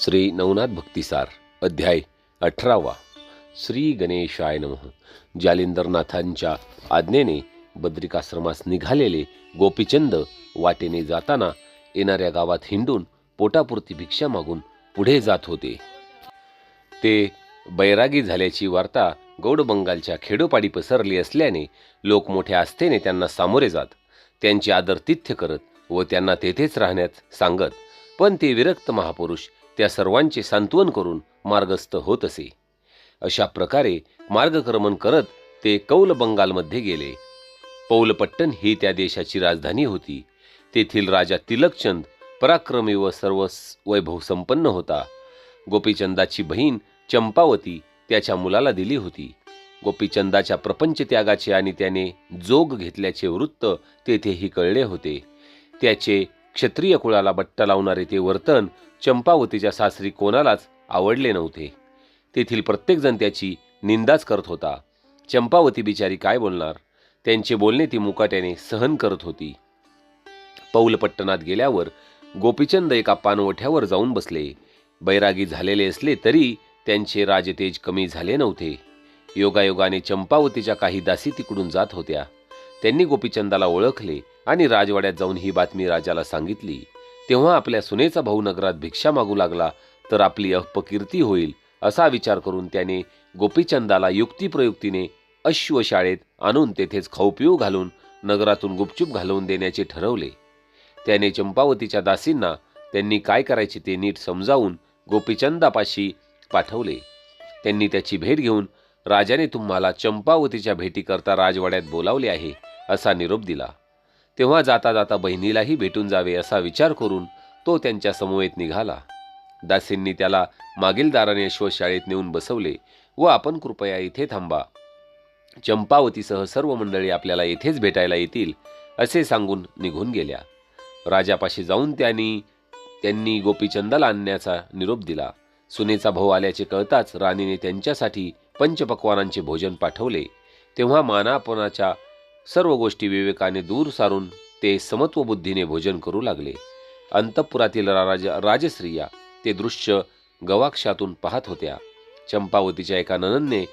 श्री नवनाथ भक्तिसार अध्याय अठरावा. श्री गणेशाय नमः. जालिंदरनाथांच्या आज्ञेने बद्रिकाश्रमास निघालेले गोपीचंद वाटेने जाताना येणाऱ्या गावात हिंडून पोटापुरती भिक्षा मागून पुढे जात होते. ते बैरागी झाल्याची वार्ता गौड बंगालच्या खेडोपाडी पसरली असल्याने लोक मोठ्या आस्थेने त्यांना सामोरे जात त्यांचे आदरतिथ्य करत व त्यांना तेथेच राहण्यास सांगत पण ते विरक्त महापुरुष त्या सर्वांचे सांत्वन करून मार्गस्थ होत असे. अशा प्रकारे मार्गक्रमण करत ते कौल बंगालमध्ये गेले. पौलपट्टण ही त्या देशाची राजधानी होती. तेथील राजा तिलकचंद पराक्रमी व सर्व वैभव संपन्न होता. गोपीचंदाची बहीण चंपावती त्याच्या मुलाला दिली होती. गोपीचंदाच्या प्रपंच त्यागाचे आणि त्याने जोग घेतल्याचे वृत्त तेथेही कळले होते. त्याचे क्षत्रिय कुळाला बट्टा लावणारे ते वर्तन चंपावतीच्या सासरी कोणालाच आवडले नव्हते. तेथील प्रत्येकजण त्याची निंदाच करत होता. चंपावती बिचारी काय बोलणार? त्यांचे बोलणे ती मुकाट्याने सहन करत होती. पौलपट्टणात गेल्यावर गोपीचंद एका पानवठ्यावर जाऊन बसले. बैरागी झालेले असले तरी त्यांचे राजतेज कमी झाले नव्हते. योगायोगाने चंपावतीच्या काही दासी तिकडून जात होत्या. त्यांनी गोपीचंदाला ओळखले. आणि राजवाड्यात जाऊन ही बातमी राजाला सांगितली. तेव्हा आपल्या सुनेचा भाऊ नगरात भिक्षा मागू लागला तर आपली अपकीर्ती होईल असा विचार करून त्याने गोपीचंदाला युक्तिप्रयुक्तीने अश्वशाळेत आणून तेथेच खाऊपिऊ घालून नगरातून गुपचूप घालवून देण्याचे ठरवले. त्याने चंपावतीच्या दासींना त्यांनी काय करायचे ते नीट समजावून गोपीचंदापाशी पाठवले. त्यांनी त्याची भेट घेऊन राजाने तुम्हाला चंपावतीच्या भेटीकरता राजवाड्यात बोलावले आहे असा निरोप दिला. तेव्हा जाता जाता बहिणीलाही भेटून जावे असा विचार करून तो त्यांच्या समवेत निघाला. दासींनी त्याला मागील दाराने अश्वशाळेत नेऊन बसवले व आपण कृपया इथे थांबा. चंपावतीसह सर्व मंडळी आपल्याला येथेच भेटायला येतील असे सांगून निघून गेल्या. राजापाशी जाऊन त्यांनी त्यांनी गोपीचंदाला आणण्याचा निरोप दिला. सुनेचा भाऊ आल्याचे कळताच राणीने त्यांच्यासाठी पंचपक्वानांचे भोजन पाठवले. तेव्हा मानापनाच्या सर्व गोष्टी विवेकाने दूर सारून ते समत्व बुद्धीने भोजन करू लागले. अंतपुरातील राज राजस्त्रिया ते दृश्य गवाक्षातून पाहत होत्या. चंपावतीच्या एका ननंदने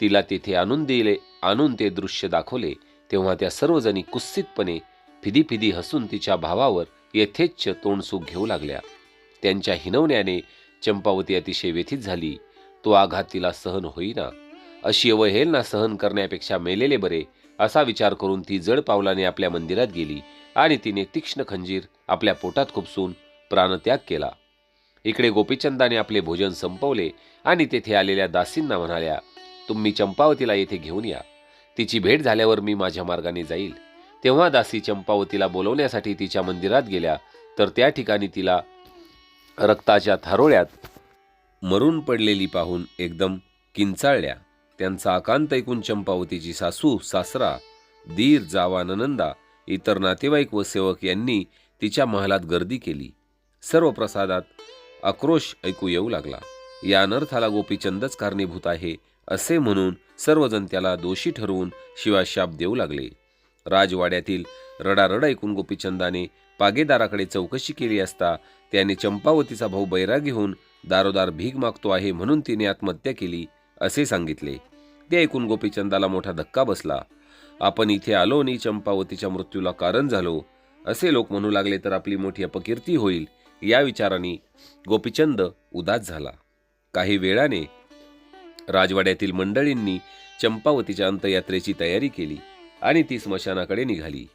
तिला तेथे आणून दिले आणून ते दृश्य दाखवले. तेव्हा त्या सर्वजणी कुस्सितपणे फिदी फिदी हसून तिच्या भावावर यथेच्छ तोंडसूक घेऊ लागल्या. त्यांच्या हिनवण्याने चंपावती अतिशय व्यथित झाली. तो आघात तिला सहन होईना. अशी अवहेलना सहन करण्यापेक्षा मेलेले बरे असा विचार करून ती जड पावलाने आपल्या मंदिरात गेली आणि तिने तीक्ष्ण खंजीर आपल्या पोटात खुपसून प्राणत्याग केला. इकडे गोपीचंदाने आपले भोजन संपवले आणि तेथे आलेल्या दासींना म्हणाल्या तुम्ही चंपावतीला येथे घेऊन या. तिची भेट झाल्यावर मी माझ्या मार्गाने जाईल. तेव्हा दासी चंपावतीला बोलवण्यासाठी तिच्या मंदिरात गेल्या तर त्या ठिकाणी तिला रक्ताच्या थारोळ्यात मरून पडलेली पाहून एकदम किंचाळल्या. त्यांचा आकांत ऐकून चंपावतीची सासू सासरा दीर जावा ननंदा इतर नातेवाईक व सेवक यांनी तिच्या महालात गर्दी केली. सर्व प्रसादात आक्रोश ऐकू येऊ लागला. या अनर्थाला गोपीचंदच कारणीभूत आहे असे म्हणून सर्वजण त्याला दोषी ठरवून शिवाशाप देऊ लागले. राजवाड्यातील रडारड ऐकून गोपीचंदाने पागेदाराकडे चौकशी केली असता त्याने चंपावतीचा भाऊ बैरागी होऊन दारोदार भीक मागतो आहे म्हणून तिने आत्महत्या केली असे सांगितले. ते ऐकून गोपीचंदाला मोठा धक्का बसला. आपण इथे आलो आणि चंपावतीच्या मृत्यूला कारण झालो. असे लोक म्हणू लागले तर आपली मोठी अपकीर्ती होईल या विचाराने गोपीचंद उदास झाला. काही वेळाने राजवाड्यातील मंडळींनी चंपावतीच्या अंतयात्रेची तयारी केली आणि ती स्मशानाकडे निघाली.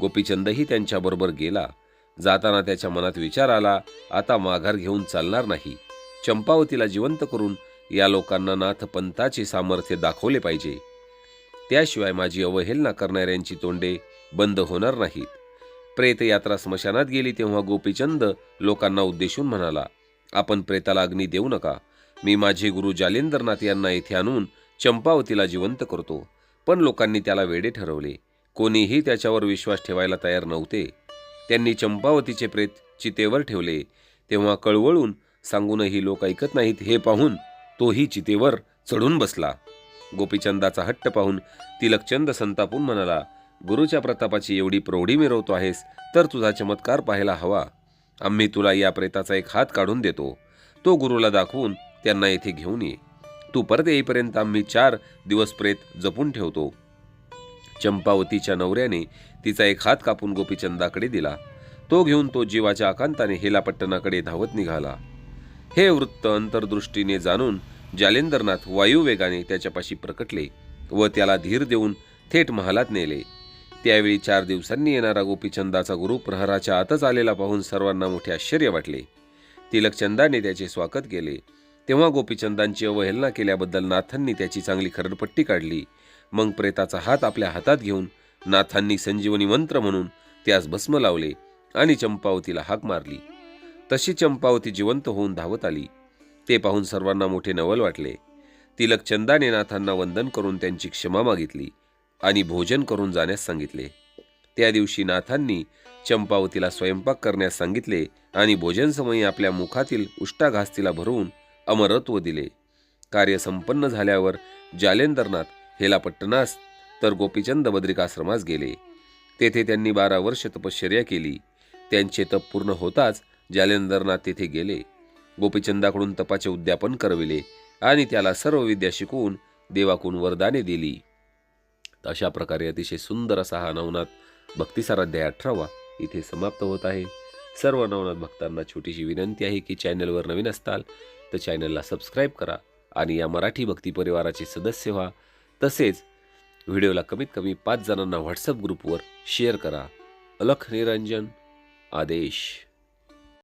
गोपीचंदही त्यांच्याबरोबर गेला. जाताना त्याच्या मनात विचार आला आता माघार घेऊन चालणार नाही. चंपावतीला जिवंत करून या लोकांना नाथपंथाचे सामर्थ्य दाखवले पाहिजे. त्याशिवाय माझी अवहेलना करणाऱ्यांची तोंडे बंद होणार नाहीत. प्रेतयात्रा स्मशानात गेली तेव्हा गोपीचंद लोकांना उद्देशून म्हणाला आपण प्रेताला अग्नी देऊ नका. मी माझे गुरु जालिंदरनाथ यांना येथे आणून चंपावतीला जिवंत करतो. पण लोकांनी त्याला वेडे ठरवले. कोणीही त्याच्यावर विश्वास ठेवायला तयार नव्हते. त्यांनी चंपावतीचे प्रेत चितेवर ठेवले. तेव्हा कळवळून सांगूनही लोक ऐकत नाहीत हे पाहून तोही चितेवर चढून बसला. गोपीचंदाचा हट्ट पाहून तिलकचंद संतापून म्हणाला गुरुच्या प्रतापाची एवढी प्रौढी मिरवतो आहेस तर तुझा चमत्कार पाहायला हवा. आम्ही तुला या प्रेताचा एक हात काढून देतो. तो गुरुला दाखवून त्यांना येथे घेऊन ये. तू परत येईपर्यंत आम्ही चार दिवस प्रेत जपून ठेवतो. चंपावतीच्या नवऱ्याने तिचा एक हात कापून गोपीचंदाकडे दिला. तो घेऊन तो जीवाच्या आकांताने हेलापट्टणाकडे धावत निघाला. हे वृत्त अंतर्दृष्टीने जाणून जालेंद्रनाथ वायुवेगाने त्याच्यापाशी प्रकटले व त्याला धीर देऊन थेट महालात नेले. त्यावेळी चार दिवसांनी येणारा गोपीचंदाचा गुरु प्रहराच्या आतच आलेला पाहून सर्वांना मोठे आश्चर्य वाटले. तिलकचंदाने त्याचे स्वागत केले. तेव्हा गोपीचंदांची अवहेलना केल्याबद्दल नाथांनी त्याची चांगली खरडपट्टी काढली. मग प्रेताचा हात आपल्या हातात घेऊन नाथांनी संजीवनी मंत्र म्हणून त्यास भस्म लावले आणि चंपावतीला हाक मारली. तशी चंपावती जिवंत होऊन धावत आली. ते पाहून सर्वांना मोठे नवल वाटले. तिलकचंदाने नाथांना वंदन करून त्यांची क्षमा मागितली आणि भोजन करून जाण्यास सांगितले. त्या दिवशी नाथांनी चंपावतीला स्वयंपाक करण्यास सांगितले आणि भोजनसमयी आपल्या मुखातील उष्टाघास तिला भरवून अमरत्व दिले. कार्य संपन्न झाल्यावर जालेंदरनाथ हेलापट्टनास तर गोपीचंद बद्रिकाश्रमास गेले. तेथे त्यांनी बारा वर्ष तपश्चर्या केली. त्यांचे तप पूर्ण होताच जालेंदरनाथ तेथे गेले. गोपीचंदाकडून तपाचे उद्यापन करविले आणि त्याला सर्व विद्या शिकवून देवाकून वरदाने दिली. अशा प्रकारे अतिशय सुंदर असा हा नवनाथ भक्तिसाराध्याय अठरावा इथे समाप्त होत आहे. सर्व नवनाथ भक्तांना छोटीशी विनंती आहे की चॅनलवर नवीन असताल तर चॅनलला सबस्क्राईब करा आणि या मराठी भक्ती परिवाराचे सदस्य व्हा. तसेच व्हिडिओला कमीत कमी पाच जणांना व्हॉट्सअप ग्रुपवर शेअर करा. अलख निरंजन. आदेश.